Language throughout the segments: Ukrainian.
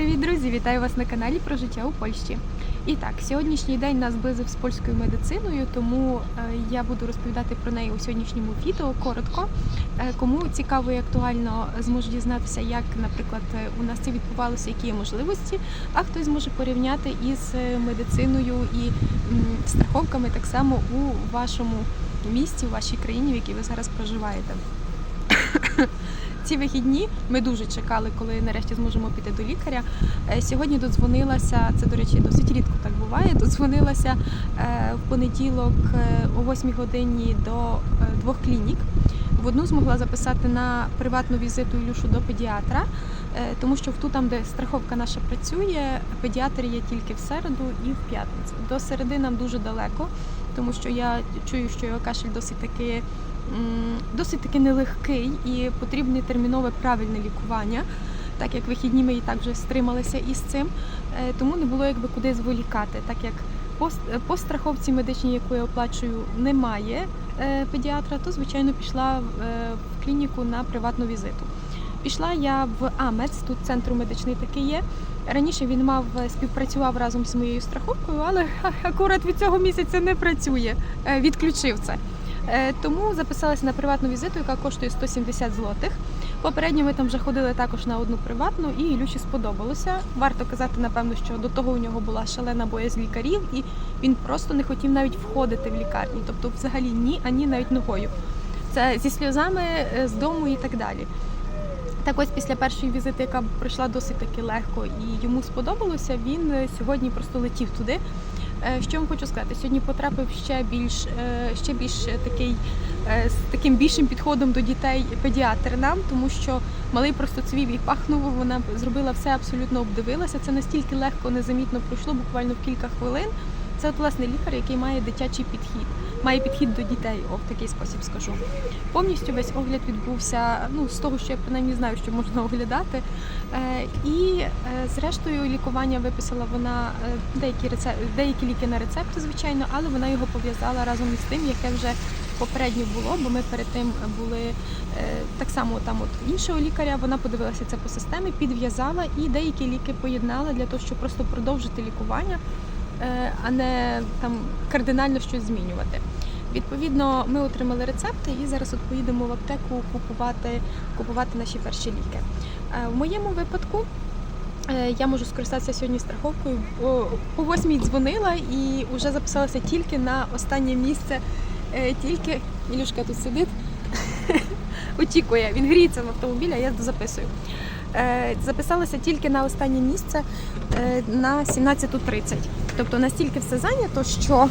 Привіт, друзі! Вітаю вас на каналі про життя у Польщі. І так, сьогоднішній день нас зблизив з польською медициною, тому е, я буду розповідати про неї у сьогоднішньому відео коротко. Е, Кому цікаво і актуально зможе дізнатися, як, наприклад, е, у нас це відбувалося, які є можливості, а хтось зможе порівняти із медициною і страховками так само у вашому місті, у вашій країні, в якій ви зараз проживаєте. Ці вихідні ми дуже чекали, коли нарешті зможемо піти до лікаря. Е, Сьогодні додзвонилася, це, до речі, досить рідко так буває. Додзвонилася е, в понеділок е, о 8 годині до двох клінік. В одну змогла записати на приватну візиту Ілюшу до педіатра, е, тому що в ту, там, де страховка наша працює, педіатр є тільки в середу і в п'ятницю. До середи нам дуже далеко, тому що я чую, що його кашель досить таки досить таки нелегкий і потрібне термінове правильне лікування. Так як вихідні ми і так вже стрималися із цим, Е, тому не було якби куди зволікати, так як по, е, страховці медичній, яку я оплачую, немає педіатра, то звичайно пішла в, е, клініку на приватну візиту. Пішла я в АМЕЦ, тут центр медичний такий є. Раніше він мав е, співпрацював разом з моєю страховкою, але акурат від цього місяця не працює. е, Відключив це. Е, Тому записалася на приватну візиту, яка коштує 170 злотих. Попередньо ми там вже ходили також на одну приватну, і Ілюші сподобалося. Варто казати, напевно, що до того у нього була шалена боязнь лікарів, і він просто не хотів навіть входити в лікарні, тобто взагалі ні, ані навіть ногою. Це зі сльозами е, з дому і так далі. Так ось після першої візити, яка пройшла досить таки легко і йому сподобалося, він е, сьогодні просто летів туди. Е, Що вам хочу сказати? Сьогодні потрапив ще більш е, ще більш такий е, з таким більшим підходом до дітей педіатр нам, тому що малий просто цвів і пахнув. Вона зробила все абсолютно обдивилася. Це настільки легко, незамітно пройшло, буквально в кілька хвилин. Це от власне лікар, який має дитячий підхід, має підхід до дітей, о, в такий спосіб скажу. Повністю весь огляд відбувся ну з того, що я принаймні знаю, що можна оглядати. Е, і е, зрештою лікування виписала вона е, деякі рецеп... деякі ліки на рецепти, звичайно, але вона його пов'язала разом із тим, яке вже попередньо було, бо ми перед тим були так само там от іншого лікаря. Вона подивилася це по системі, підв'язала і деякі ліки поєднала для того, щоб просто продовжити лікування, а не там кардинально щось змінювати. Відповідно, ми отримали рецепти і зараз от поїдемо в аптеку купувати, купувати наші перші ліки. Е, В моєму випадку е, я можу скористатися сьогодні страховкою. О, По восьмій дзвонила і вже записалася тільки на останнє місце. Е, Тільки Ілюшка тут сидить, очікує. Він гріється в автомобілі, а я записую. Е, Записалася тільки на останнє місце е, на 17.30. Тобто настільки все зайнято, що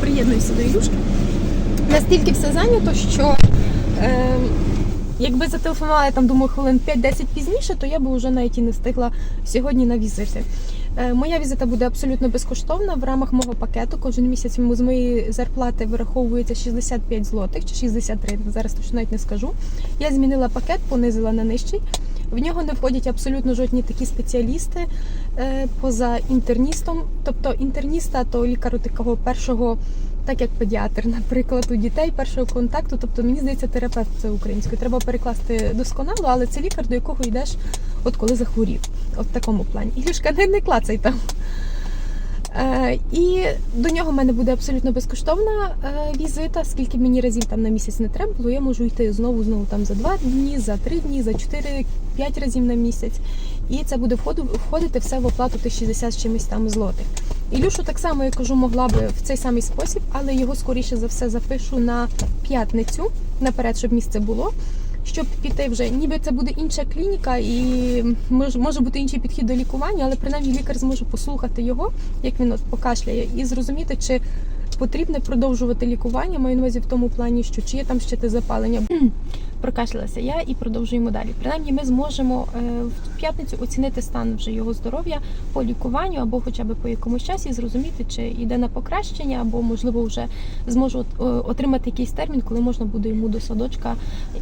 приєднуюся до Ілюшки. Настільки все зайнято, що е, якби зателефонувала я там, думаю, хвилин 5-10 пізніше, то я би вже навіть і не встигла сьогодні на візити. Е, Моя візита буде абсолютно безкоштовна в рамах мого пакету. Кожен місяць з моєї зарплати вираховується 65 злотих чи 63, зараз точно навіть не скажу. Я змінила пакет, понизила на нижчий. В нього не входять абсолютно жодні такі спеціалісти е, поза інтерністом. Тобто інтерніста то лікару такого першого, так як педіатр, наприклад, у дітей першого контакту. Тобто, мені здається, терапевт це українською. Треба перекласти досконало, але це лікар, до якого йдеш, от коли захворів. От в такому плані. Ілюшка, не, не клацай там. Е, і до нього в мене буде абсолютно безкоштовна е, візита, скільки мені разів там на місяць не треба було. Я можу йти знову знову там за два дні, за три дні, за чотири, п'ять разів на місяць. І це буде входити все в оплату тих 60 з чимось там злотих. Ілюшу так само я кажу, могла би в цей самий спосіб, але його скоріше за все запишу на п'ятницю наперед, щоб місце було. Щоб піти вже, ніби це буде інша клініка, і мож- може бути інший підхід до лікування, але принаймні лікар зможе послухати його, як він от покашляє, і зрозуміти, чи потрібно продовжувати лікування. Маю на увазі в тому плані, що чи є там ще те запалення. Прокашлялася я і продовжуємо далі. Принаймні, ми зможемо е, в п'ятницю оцінити стан вже його здоров'я по лікуванню або хоча б по якомусь часі, зрозуміти, чи йде на покращення, або можливо вже зможу отримати якийсь термін, коли можна буде йому до садочка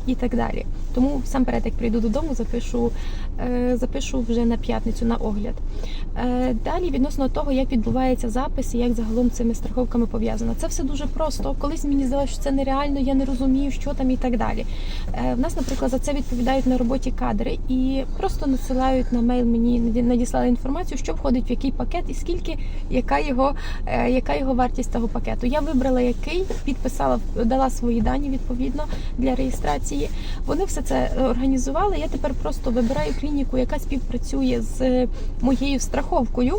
і так далі. Тому сам перед, як прийду додому, запишу, е, запишу вже на п'ятницю на огляд. Е, Далі відносно того, як відбувається запис і як загалом цими страховками пов'язано. Це все дуже просто. Колись мені здалося, що це нереально, я не розумію, що там і так далі. Е, В нас, наприклад, за це відповідають на роботі кадри і просто надсилають на мейл мені наді- надіслали інформацію, що входить в який пакет і скільки, яка його, е, яка його вартість того пакету. Я вибрала який, підписала, дала свої дані відповідно для реєстрації. Вони все це організували. Я тепер просто вибираю клініку, яка співпрацює з е, моєю страховкою.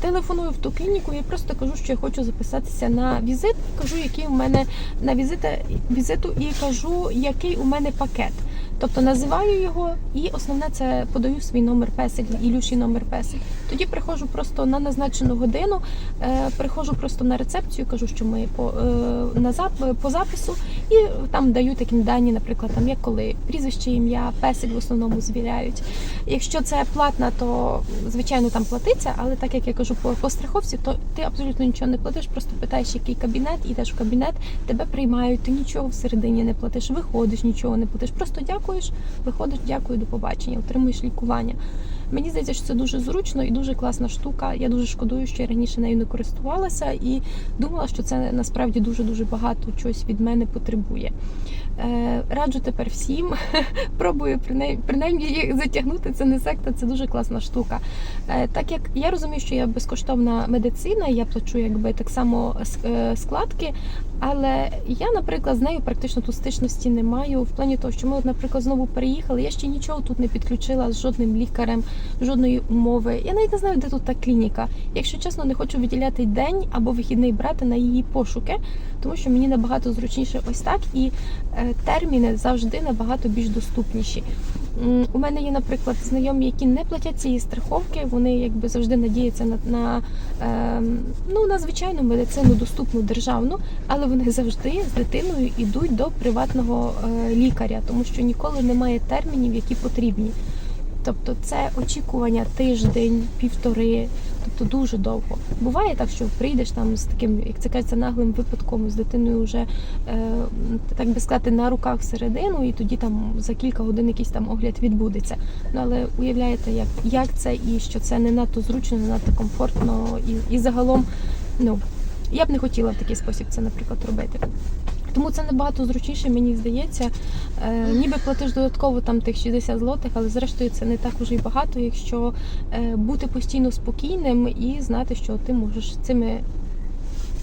Телефоную в ту клініку і просто кажу, що я хочу записатися на візит. Кажу, який у мене на візита, візиту, і кажу, який у мене пакет. Тобто називаю його, і основне це подаю свій номер песель, Ілюші номер песель. Тоді приходжу просто на назначену годину, е, приходжу просто на рецепцію, кажу, що ми по, е, на зап, по запису, і там даю такі дані, наприклад, там як коли прізвище, ім'я, песель в основному звіряють. Якщо це платна, то звичайно там платиться, але так як я кажу по, по страховці, то ти абсолютно нічого не платиш, просто питаєш, який кабінет, йдеш в кабінет, тебе приймають, ти нічого всередині не платиш, виходиш, нічого не платиш. Просто дякуєш, виходиш, дякую, до побачення, отримуєш лікування. Мені здається, що це дуже зручно і дуже класна штука. Я дуже шкодую, що я раніше нею не користувалася і думала, що це насправді дуже дуже багато чогось від мене потребує. Е, раджу тепер всім. Пробую принаймні, їх затягнути. Це не секта, це дуже класна штука. Е, так як я розумію, що я безкоштовна медицина, я плачу якби так само е, складки. Але я, наприклад, з нею практично тут стичності не маю. В плані того, що ми, наприклад, знову переїхали. Я ще нічого тут не підключила з жодним лікарем, жодної умови. Я навіть не знаю, де тут та клініка. Якщо чесно, не хочу виділяти день або вихідний брати на її пошуки, тому що мені набагато зручніше ось так, і е, терміни завжди набагато більш доступніші. У мене є, наприклад, знайомі, які не платять цієї страховки. Вони якби завжди надіються на, на, ем, ну, на звичайну медицину, доступну державну, але вони завжди з дитиною йдуть до приватного е, лікаря, тому що ніколи немає термінів, які потрібні. Тобто це очікування тиждень, півтори, тобто дуже довго. Буває так, що прийдеш там з таким, як це кажеться, наглим випадком з дитиною вже е, так би сказати, на руках всередину, і тоді там за кілька годин якийсь там огляд відбудеться. Ну але уявляєте, як, як це і що це не надто зручно, не надто комфортно, і, і загалом, ну я б не хотіла в такий спосіб це, наприклад, робити. Тому це набагато зручніше, мені здається. Е, ніби платиш додатково там тих 60 злотих, але зрештою це не так уже й багато, якщо е, бути постійно спокійним і знати, що ти можеш цими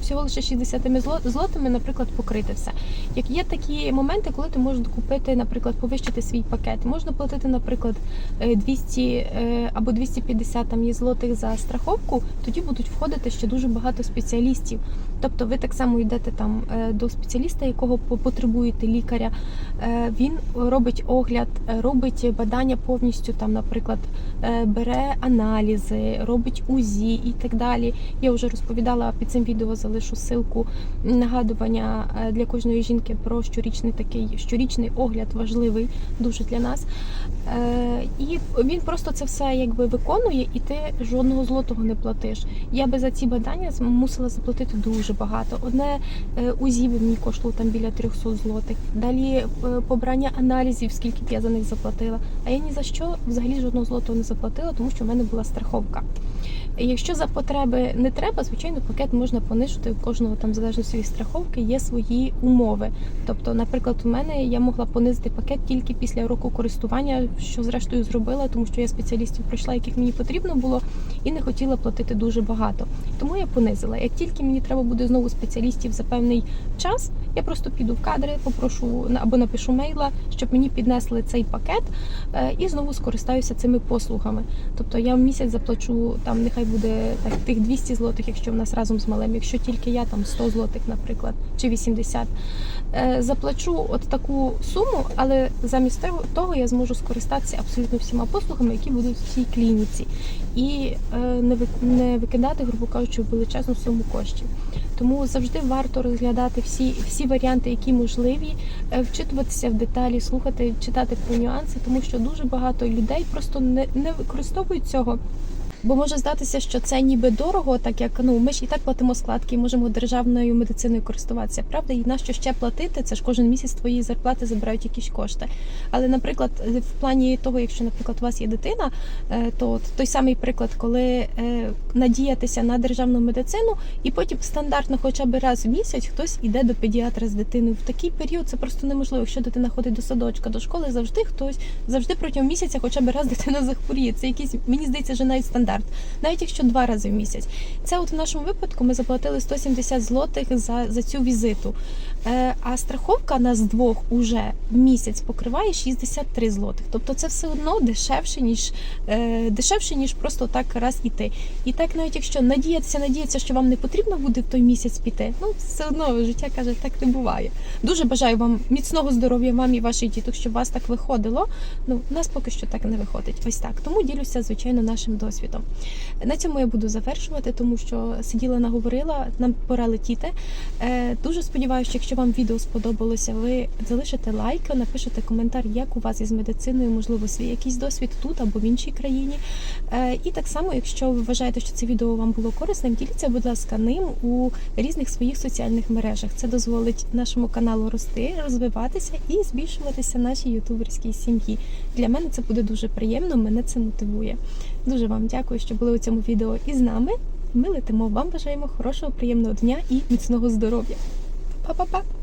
всього лише 60 зло- злотими, наприклад, покрити все. Як є такі моменти, коли ти можеш купити, наприклад, повищити свій пакет. Можна платити, наприклад, е, 200 е, або 250 там є злотих за страховку, тоді будуть входити ще дуже багато спеціалістів. Тобто ви так само йдете там е, до спеціаліста, якого потребуєте лікаря. Е, Він робить огляд, робить бадання повністю, там, наприклад, е, бере аналізи, робить УЗІ і так далі. Я вже розповідала під цим відео, залишу ссылку нагадування для кожної жінки про щорічний такий щорічний огляд важливий дуже для нас. І він просто це все якби виконує, і ти жодного злотого не платиш. Я би за ці бадання мусила заплатити дуже багато. Одне е, УЗІ мені коштувало там біля 300 злотих. Далі е, побрання аналізів, скільки б я за них заплатила. А я ні за що взагалі жодного злотого не заплатила, тому що в мене була страховка. Якщо за потреби не треба, звичайно, пакет можна понижити. У кожного там в залежності від страховки є свої умови. Тобто, наприклад, у мене я могла понизити пакет тільки після року користування, що зрештою зробила, тому що я спеціалістів пройшла, яких мені потрібно було, і не хотіла платити дуже багато. Тому я понизила. Як тільки мені треба буде знову спеціалістів за певний час, я просто піду в кадри, попрошу або напишу мейла, щоб мені піднесли цей пакет е, і знову скористаюся цими послугами. Тобто я в місяць заплачу там, нехай буде так тих 200 злотих, якщо в нас разом з малим, якщо тільки я там 100 злотих, наприклад, чи 80. Е, Заплачу от таку суму, але замість того, я зможу скористатися абсолютно всіма послугами, які будуть в цій клініці, і е, не викидати, грубо кажучи, величезну суму коштів. Тому завжди варто розглядати всі, всі варіанти, які можливі, е, вчитуватися в деталі, слухати, читати про нюанси, тому що дуже багато людей просто не, не використовують цього. Бо може здатися, що це ніби дорого, так як ну ми ж і так платимо складки, і можемо державною медициною користуватися. Правда, і нащо ще платити? Це ж кожен місяць твої зарплати забирають якісь кошти. Але, наприклад, в плані того, якщо, наприклад, у вас є дитина, е, то той самий приклад, коли е, надіятися на державну медицину, і потім стандартно, хоча б раз в місяць, хтось іде до педіатра з дитиною. В такий період це просто неможливо. Якщо дитина ходить до садочка, до школи, завжди хтось завжди протягом місяця, хоча б раз дитина захворіє. Це якийсь, мені здається, вже навіть стандарт, навіть якщо два рази в місяць. Це от в нашому випадку ми заплатили 170 злотих за, за цю візиту. Е, а страховка нас двох уже в місяць покриває 63 злотих. Тобто це все одно дешевше, ніж е, дешевше, ніж просто так раз іти. І так, навіть якщо надіятися, надіятися, що вам не потрібно буде в той місяць піти, ну все одно життя каже, так не буває. Дуже бажаю вам міцного здоров'я вам і ваших діток, щоб у вас так виходило. Ну, у нас поки що так не виходить. Ось так. Тому ділюся, звичайно, нашим досвідом. На цьому я буду завершувати, тому що сиділа, наговорила, нам пора летіти. Е, дуже сподіваюся, що якщо вам відео сподобалося, ви залишите лайк, напишете коментар, як у вас із медициною, можливо, свій якийсь досвід тут або в іншій країні. Е, і так само, якщо ви вважаєте, що це відео вам було корисним, діліться, будь ласка, ним у різних своїх соціальних мережах. Це дозволить нашому каналу рости, розвиватися і збільшуватися нашій ютуберській сім'ї. Для мене це буде дуже приємно, мене це мотивує. Дуже вам дякую, що були у цьому відео із нами. Ми летимо. Вам бажаємо хорошого, приємного дня і міцного здоров'я. Pop, pop, pop.